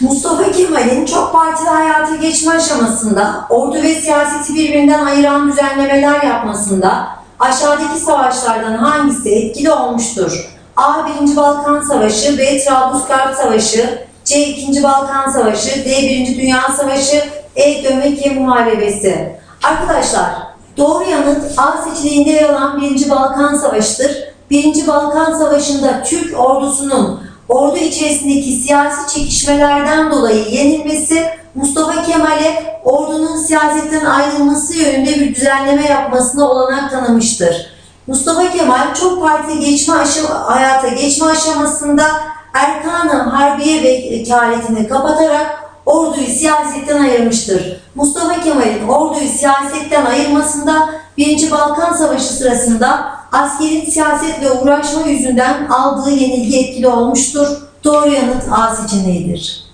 Mustafa Kemal'in çok partili hayata geçme aşamasında ordu ve siyaseti birbirinden ayıran düzenlemeler yapmasında aşağıdaki savaşlardan hangisi etkili olmuştur? A. 1. Balkan Savaşı B. Trablusgarp Savaşı C. 2. Balkan Savaşı D. 1. Dünya Savaşı E. Dömekye Muharebesi Arkadaşlar doğru yanıt A seçeneğinde yer alan 1. Balkan Savaşı'dır. 1. Balkan Savaşı'nda Türk ordusunun ordu içerisindeki siyasi çekişmelerden dolayı yenilmesi Mustafa Kemal'e ordunun siyasetten ayrılması yönünde bir düzenleme yapmasına olanak tanımıştır. Mustafa Kemal çok partili geçme aşama, hayata geçme aşamasında Erkan-ı Harbiye vekaletini kapatarak orduyu siyasetten ayırmıştır. Mustafa Kemal'in orduyu siyasetten ayırmasında 1. Balkan Savaşı sırasında askerin siyasetle uğraşma yüzünden aldığı yenilgi etkili olmuştur. Doğru yanıt A seçeneğidir.